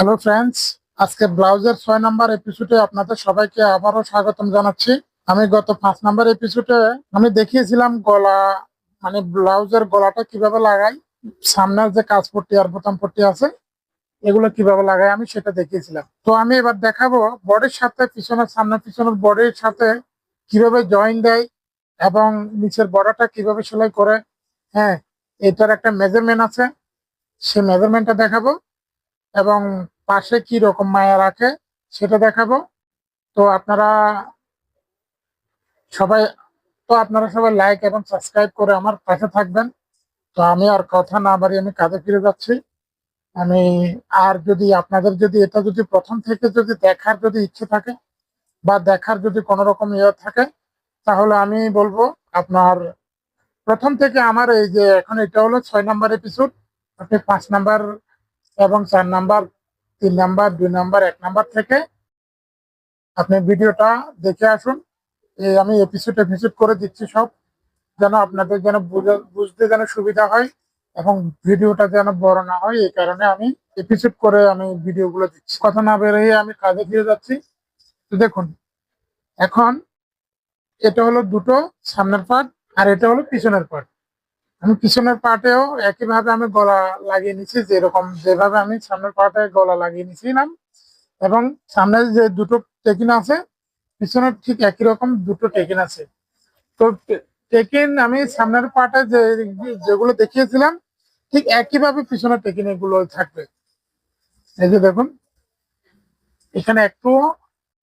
Hello friends আজকে ব্লাউজের ছয় নাম্বার এপিসোডে আপনাদের সবাইকে আবারও স্বাগতম জানাচ্ছি। আমি গত পাঁচ নাম্বার এপিসোডে আমি দেখিয়েছিলাম গলা মানে ব্লাউজের গলাটা কীভাবে লাগাই, সামনের যে কাজ পট্টি আর বোতাম পট্টি আছে, এগুলো কীভাবে লাগাই আমি সেটা দেখিয়েছিলাম। তো আমি এবার দেখাবো বডির সাথে পিছনের, সামনের, পিছনের বডির সাথে কীভাবে জয়েন দেয় এবং নিচের বর্ডারটা কীভাবে সেলাই করে। হ্যাঁ এটার একটা মেজারমেন্ট আছে। সেই মেজারমেন্টটা দেখাবো। এবং পাশে কি রকম মায়া রাখে সেটা দেখাবো। তো আপনারা সবাই, তো আপনারা সবাই লাইক এবং সাবস্ক্রাইব করে আমার পাশে থাকবেন। তো আমি আর কথা না বাড়িয়ে আমি কাজে ফিরে যাচ্ছি। আমি আর যদি আপনাদের যদি এটা যদি প্রথম থেকে যদি দেখার যদি ইচ্ছে থাকে বা দেখার যদি কোনো রকম ইয়ে থাকে, তাহলে আমি বলব আপনার প্রথম থেকে আমার এই যে এখন এটা হলো ছয় নাম্বার এপিসোড আপনি পাঁচ নাম্বার এবং চার নাম্বার, তিন নাম্বার, দুই নাম্বার, এক নাম্বার থেকে আপনি ভিডিওটা দেখে আসুন। এই আমি এপিসোড এপিসোড করে দিচ্ছি সব, যেন আপনাদের যেন বুঝা- বুঝতে যেন সুবিধা হয় এবং ভিডিওটা যেন বড় না হয়, এই কারণে আমি এপিসোড করে আমি ভিডিওগুলো দিচ্ছি। কথা না বেরিয়ে আমি কাজে ফিরে যাচ্ছি। তো দেখুন, এখন এটা হলো দুটো সামনের পার্ট আর এটা হলো পিছনের পার্ট আমি পিছনের পার্টেও একইভাবে আমি গলা লাগিয়ে নিছি, যেরকম যেভাবে আমি সামনের পার্টে গলা লাগিয়ে নিছিলাম। এবং সামনের যে দুটো টেকিন আছে, পিছনের ঠিক একই রকম দুটো টেকিন আছে। তো টেকিন আমি সামনের পার্টে যে যেগুলো দেখিয়েছিলাম, ঠিক একইভাবে পিছনের টেকিন এগুলো থাকবে। এই যে দেখুন, এখানে একটু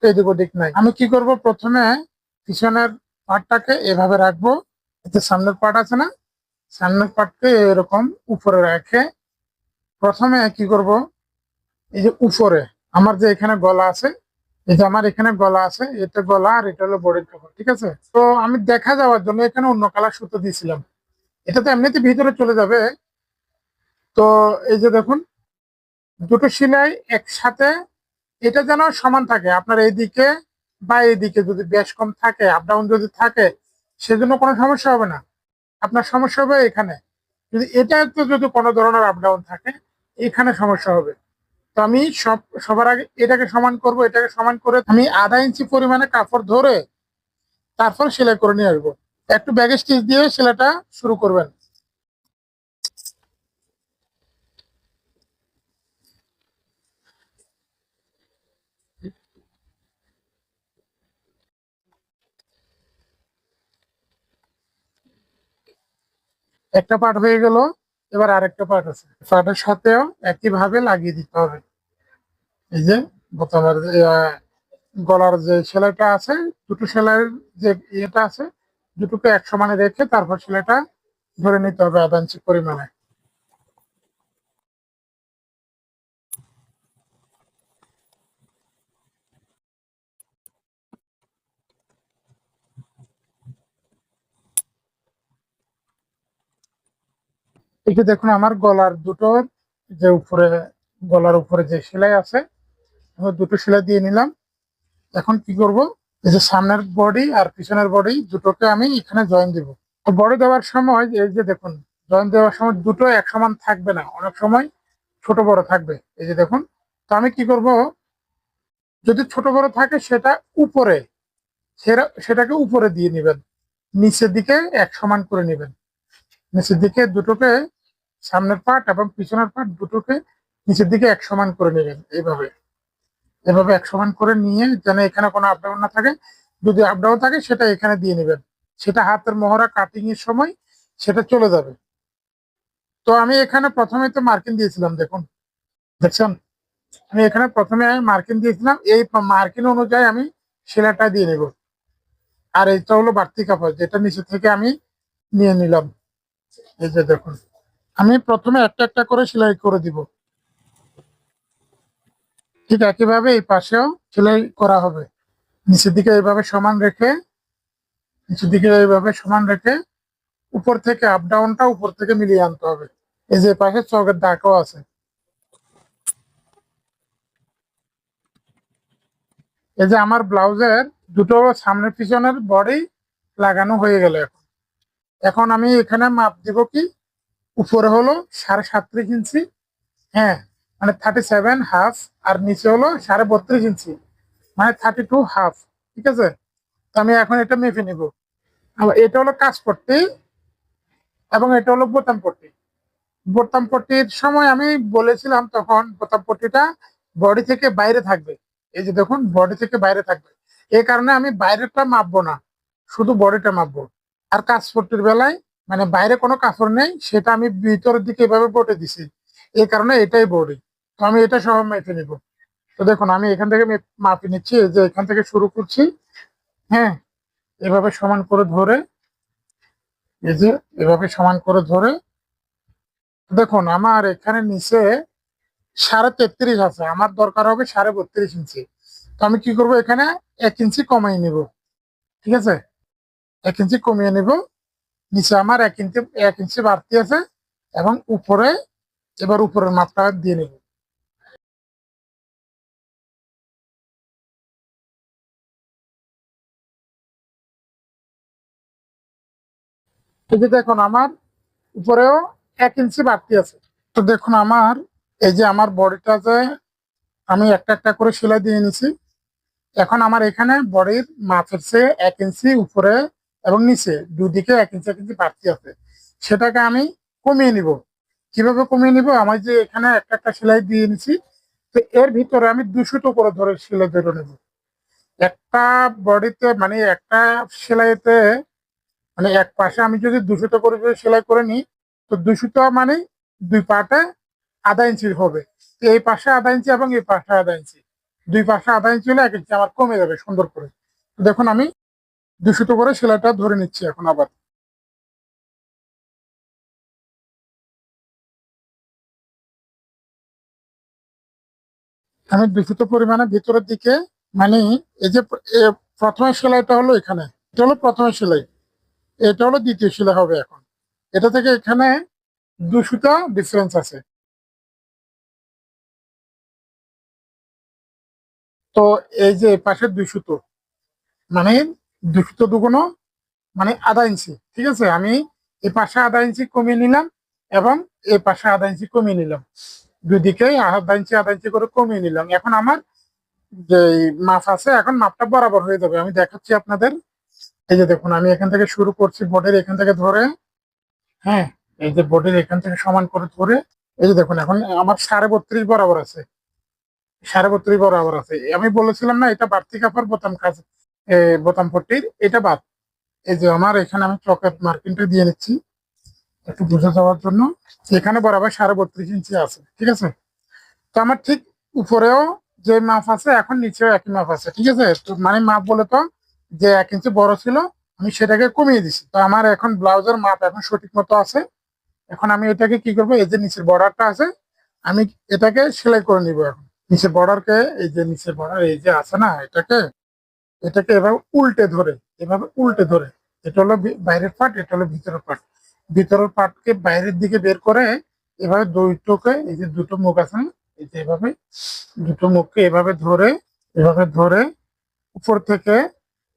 এদিক ওদিক নাই। আমি কি করব? প্রথমে পিছনের পার্টটাকে এভাবে রাখব, এতে সামনের পার্ট আছে না? সামনের পার্টকে এরকম উপরে রেখে প্রথমে কি করব? এই যে উপরে, আমার যে এখানে গলা আছে, এই যে আমার এখানে গলা আছে, এটা গলা আর এটা হলো বডির কাপড়, ঠিক আছে? তো আমি দেখা যাওয়ার জন্য এখানে অন্য কালার সুতো দিয়েছিলাম। এটা তো এমনিতে ভিতরে চলে যাবে। তো এই যে দেখুন, দুটো সেলাই একসাথে, এটা যেন সমান থাকে, আপনার এইদিকে বা এইদিকে যদি বেশ কম থাকে আপ ডাউন যদি থাকে, সেজন্য কোনো সমস্যা হবে না। আপনার সমস্যা হবে এখানে। যদি এটা তো যদি কোনো ধরনের আপডাউন থাকে, এখানে সমস্যা হবে। তো আমি সব, সবার আগে এটাকে সমান করব, এটাকে সমান করে আমি আধা ইঞ্চি পরিমাণে কাপড় ধরে তারপর সেলাই করে নিয়ে আসব। একটু ব্যাগে স্টিচ দিয়ে সেলাইটা শুরু করবেন। একটা পার্ট হয়ে গেল, এবার আরেকটা পার্ট আছে। পার্টের সাথেও একইভাবে লাগিয়ে দিতে হবে। এই যে বোতামের গলার যে সেলাইটা আছে, দুটো সেলাইয়ের যে ইয়েটা আছে, দুটোকে এক সমানে রেখে তারপর সেলাইটা ধরে নিতে হবে আধা ইঞ্চি পরিমাণে। যে দেখুন, আমার গলার দুটো যে উপরে, গলার উপরে যে সেলাই আছে দুটো সেলাই দিয়ে নিলাম। এখন কি করব? এই যে সামনের বডি আর পিছনের বডি দুটোকে আমি এখানে জয়েন দিব। বডি দেওয়ার সময়, এই যে দেখুন জয়েন দেওয়ার সময় দুটো এক সমান থাকবে না। অনেক সময় ছোট বড় থাকবে। এই যে দেখুন, তো আমি কি করব? যদি ছোট বড় থাকে, সেটা উপরে সেটা সেটাকে উপরে দিয়ে নেবেন। নিচের দিকে এক সমান করে নেবেন। নিচের দিকে দুটোকে সামনের পার্ট এবং পিছনের পার্ট দুটোকে নিচের দিকে এক সমান করে নেবেন এইভাবে। এভাবে এক সমান করে নিয়ে যেন এখানে কোনো আপডাউন না থাকে। যদি আপডাউন থাকে, সেটা এখানে দিয়ে নেবেন। সেটা হাতের মহড়া কাটিং এর সময় সেটা চলে যাবে। তো আমি এখানে প্রথমে তো মার্কিন দিয়েছিলাম, দেখুন। দেখছেন? আমি এখানে প্রথমে মার্কিন দিয়েছিলাম। এই মার্কিন অনুযায়ী আমি সেলাইটা দিয়ে নেব। আর এইটা হলো বাড়তি কাপড়, যেটা নিচে থেকে আমি নিয়ে নিলাম। এই যে দেখুন। আমি প্রথমে একটা একটা করে সেলাই করে দিব। ঠিক একইভাবে এই পাশেও সেলাই করা হবে। নিচের দিকে এইভাবে সমান রেখে, নিচের দিকে এইভাবে সমান রেখে উপর থেকে আপ ডাউনটা উপর থেকে মিলিয়ে আনতে হবে। এই যে পাশে চকের দাগও আছে। এই যে আমার ব্লাউজের দুটো সামনের পিছনের বডি লাগানো হয়ে গেল এখন। এখন আমি এখানে মাপ দিব কি? উপরে হলো সাড়ে সাতত্রিশ ইঞ্চি হ্যাঁ মানে থার্টি সেভেন হাফ আর নিচে হলো সাড়ে বত্রিশ ইঞ্চি মানে থার্টি টু হাফ ঠিক আছে? তো আমি এখন এটা মেপে নিব। এটা হলো কাজ পট্টি এবং এটা হলো বোতাম পট্টি। বোতাম পট্টির সময় আমি বলেছিলাম তখন বোতাম পট্টিটা বডি থেকে বাইরে থাকবে। এই যে দেখুন বডি থেকে বাইরে থাকবে। এই কারণে আমি বাইরেটা মাপবো না, শুধু বডিটা মাপবো। আর কাজ পট্টির বেলায় মানে বাইরে কোনো কাপড় নেই, সেটা আমি ভিতরের দিকে এভাবে বটে দিছি। এই কারণে এটাই বডি। তো আমি এটা সহ মেপে নিব। তো দেখুন, আমি এখান থেকে মেপ- নিচ্ছি, এই যে এখান থেকে শুরু করছি। হ্যাঁ এভাবে সমান করে ধরে, এই যে এভাবে সমান করে ধরে। দেখুন, আমার এখানে নিচে সাড়ে তেত্রিশ আছে, আমার দরকার হবে সাড়ে বত্রিশ ইঞ্চি। তো আমি কি করব এখানে এক ইঞ্চি কমাই নিব। ঠিক আছে? এক ইঞ্চি কমিয়ে নিব। নিচে আমার এক ইঞ্চি এক ইঞ্চি বাড়তি আছে এবং উপরে, এবার উপরের মাপটা দিয়ে নিব। এই যে দেখুন আমার উপরেও এক ইঞ্চি বাড়তি আছে। তো দেখুন আমার, এই যে আমার বডিটা যে আমি একটা একটা করে সেলাই দিয়ে নিছি এখন আমার এখানে বডির মাপের চেয়ে এক ইঞ্চি উপরে এবং নিচে দুদিকে এক ইঞ্চি এক ইঞ্চি বাড়তি আছে। সেটাকে আমি কমিয়ে নিব। কীভাবে কমিয়ে নিব? আমার যে এখানে একটা একটা সেলাই দিয়ে নিছি, তো এর ভিতরে আমি দুশোটো করে ধরে সেলাই ধরে নেব। একটা বডিতে মানে একটা সেলাইতে মানে এক পাশে আমি যদি দুশোটা করে সেলাই করে নিই, তো দুশোটা মানে দুই পাটে আধা ইঞ্চি হবে। তো এই পাশে আধা ইঞ্চি এবং এই পাশে আধা ইঞ্চি দুই পাশে আধা ইঞ্চি হলে এক ইঞ্চি আমার কমে যাবে সুন্দর করে। দেখুন আমি দুশোটা করে সেলাইটা ধরে নিচ্ছি এখন আবার। আমি দুশোটা পরিমাণে ভিতরের দিকে মানে এই যে প্রথমে সেলাইটা হলো এখানে। এটা হলো প্রথমে সেলাই। এটা হলো দ্বিতীয় সেলাই হবে এখন। এটা থেকে এখানে দুশোটা ডিফারেন্স আছে। তো এই যে পাশে দুশোটো মানে দুশোটো দুগুণ মানে আধা ইঞ্চি, ঠিক আছে? আমি এই পাশে আধা ইঞ্চি কমিয়ে নিলাম এবং এই পাশে আধা ইঞ্চি কমিয়ে নিলাম। দুদিকে আধা ইঞ্চি আধা ইঞ্চি করে কমিয়ে নিলাম। এখন আমার যে মাপ আছে, এখন মাপটা বরাবর হয়ে যাবে। আমি দেখাচ্ছি আপনাদের। এই যে দেখুন, আমি এখান থেকে শুরু করছি বোর্ডের এখান থেকে ধরে। হ্যাঁ এই যে বোর্ডের এখান থেকে সমান করে ধরে। এই যে দেখুন, এখন আমার সাড়ে বত্রিশ বরাবর আছে। সাড়ে বত্রিশ বরাবর আছে। আমি বলেছিলাম না, এটা বাড়তি কাপড়, বোতাম কাজ বোতাম পট্টির এটা বাদ। এই যে আমার, এখানে আমি চকেট মার্কিংটা দিয়ে নিচ্ছি। একটু বুঝে যাওয়ার জন্য। এখানে বরাবর সাড়ে বত্রিশ ইঞ্চি আছে, ঠিক আছে? তো আমার ঠিক উপরেও যে মাপ আছে, এখন নিচেও একই মাপ আছে, ঠিক আছে? মানে মাপ বলে তো যে এক ইঞ্চি বড় ছিল, আমি সেটাকে কমিয়ে দিছি। তো আমার এখন ব্লাউজের মাপ এখন সঠিক মতো আছে। এখন আমি এটাকে কি করব? এই যে নিচের বর্ডারটা আছে, আমি এটাকে সেলাই করে নিব এখন। নিচের বর্ডারকে, এই যে নিচের বর্ডার, এই যে আছে না, এটাকে এটাকে এভাবে উল্টে ধরে, এভাবে উল্টে ধরে। এটা হলো বাইরের পার্ট, এটা হলো ভিতরের পার্ট। ভিতরের পার্টকে বাইরের দিকে বের করে এভাবে দুটোকে এই যে দুটো মুখ আছে এই যে এভাবে, দুটো মুখকে এভাবে ধরে এভাবে ধরে উপর থেকে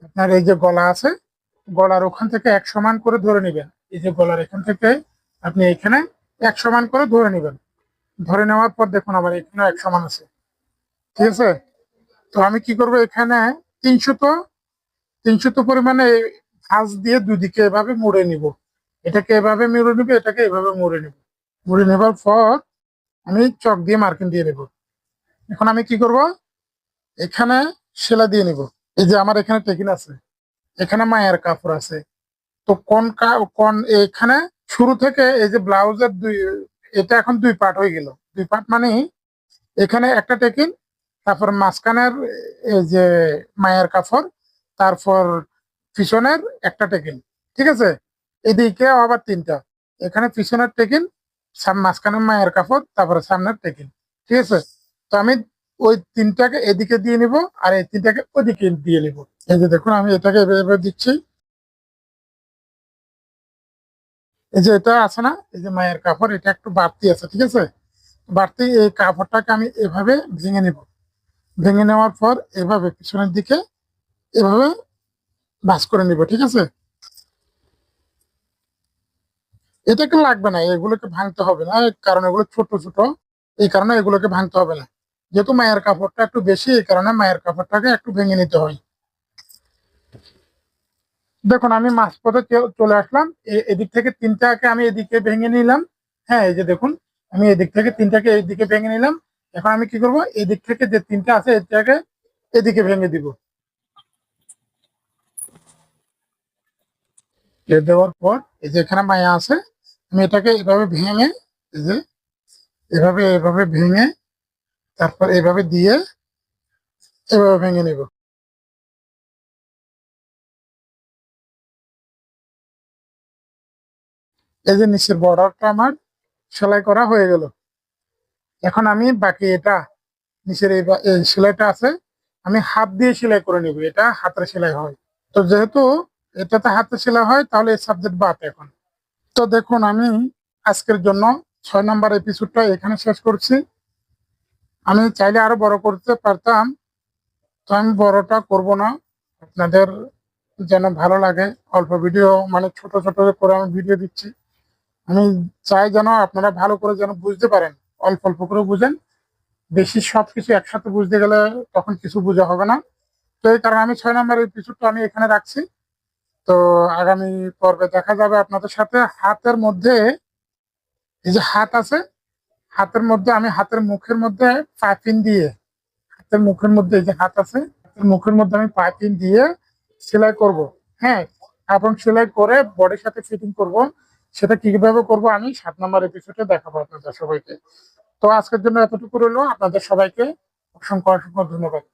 আপনার এই যে গলা আছে, গলার ওখান থেকে এক সমান করে ধরে নেবেন। এই যে গলার এখান থেকে আপনি এখানে এক সমান করে ধরে নেবেন। ধরে নেওয়ার পর দেখুন আবার এখানে এক সমান আছে। ঠিক আছে? তো আমি কি করব? এখানে তিনশো তো তিনশো তো পরিমাণে ভাঁজ দিয়ে দুদিকে এভাবে মুড়ে নিব। এটাকে এভাবে মুড়ে নিব, এটাকে এভাবে মুড়ে নিব। মুড়ে নেবার পর আমি চক দিয়ে মার্কিন দিয়ে নেব। এখন আমি কি করব? এখানে সেলা দিয়ে নিব। এই যে আমার এখানে টেকিন আছে, এখানে মায়ের কাপড় আছে। তো কোন কোন এখানে শুরু থেকে এই যে ব্লাউজের দুই, এটা এখন দুই পার্ট হয়ে গেল। দুই পার্ট মানে এখানে একটা টেকিন তারপর মাঝখানের এই যে মায়ের কাপড় তারপর পিছনের একটা টেকিন, ঠিক আছে? এদিকে আবার তিনটা, এখানে পিছনের টেকিন মাঝখানের মায়ের কাপড় তারপরে সামনের টেকিন, ঠিক আছে? তো আমি ওই তিনটাকে এদিকে দিয়ে নিব, আর এই তিনটাকে ওদিকে দিয়ে নিব। এই যে দেখুন, আমি এটাকে এভাবে দিচ্ছি। এই যে এটা আছে না? এই যে মায়ের কাপড় এটা একটু বাড়তি আছে, ঠিক আছে? বাড়তি এই কাপড়টাকে আমি এভাবে ভেঙে নিব। ভেঙে নেওয়ার পর এভাবে পিছনের দিকে এভাবে ভাঁজ করে নিব, ঠিক আছে? এটাকে লাগবে না? এগুলোকে ভাঙতে হবে না কারণ এগুলো ছোট ছোট। এই কারণে এগুলোকে ভাঙতে হবে না। যেহেতু মায়ের কাপড়টা একটু বেশি, এই কারণে মায়ের কাপড়টাকে একটু ভেঙে নিতে হয়। দেখুন, আমি মাঝপথে চলে আসলাম। এদিক থেকে তিনটাকে আমি এদিকে ভেঙে নিলাম। হ্যাঁ এই যে দেখুন, আমি এদিক থেকে তিনটাকে এইদিকে ভেঙে নিলাম। এখন আমি কি করব? এদিক থেকে যে তিনটা আছে, এটাকে এদিকে ভেঙে দিব। দেওয়ার পর, এই যে এখানে মায়া আছে, আমি এটাকে এভাবে ভেঙে, এই যে, এভাবে এভাবে ভেঙে, তারপর এভাবে দিয়ে এভাবে ভেঙে নেব। এই যে নিচের বর্ডারটা আমার সেলাই করা হয়ে গেল। এখন আমি বাকি এটা নিচের এই সেলাইটা আছে, আমি হাত দিয়ে সেলাই করে নিব, এটা হাতের সেলাই হয়। তো যেহেতু এটাতে হাতে সেলাই হয়, তাহলে এই সাবজেক্ট বাদ এখন। তো দেখুন, আমি আজকের জন্য ছয় নম্বর এপিসোডটা এখানে শেষ করছি। আমি চাইলে আরও বড় করতে পারতাম, তো আমি বড়টা করব না। আপনাদের যেন ভালো লাগে, অল্প ভিডিও মানে ছোট ছোট করে আমি ভিডিও দিচ্ছি। আমি চাই যেন আপনারা ভালো করে যেন বুঝতে পারেন অল্প অল্প করে বুঝেন। বেশি সবকিছু একসাথে বুঝতে গেলে তখন কিছু বোঝা হবে না। তো এই কারণে আমি ছয় নম্বর এপিসোডটা আমি এখানে রাখছি। তো আগামী পর্বে দেখা যাবে আপনাদের সাথে। হাতের মধ্যে, এই যে হাত আছে, হাতের মধ্যে আমি হাতের মুখের মধ্যে পাইপিন দিয়ে, হাতের মুখের মধ্যে এই যে হাত আছে, হাতের মুখের মধ্যে আমি পাইপিন দিয়ে সেলাই করব। হ্যাঁ এবং সেলাই করে বডির সাথে ফিটিং করব। সেটা কীভাবে করব আমি সাত নম্বর এপিসোডে দেখাবো আপনাদের সবাইকে। তো আজকের জন্য এতটুকু রইল। আপনাদের সবাইকে অসংখ্য অসংখ্য ধন্যবাদ।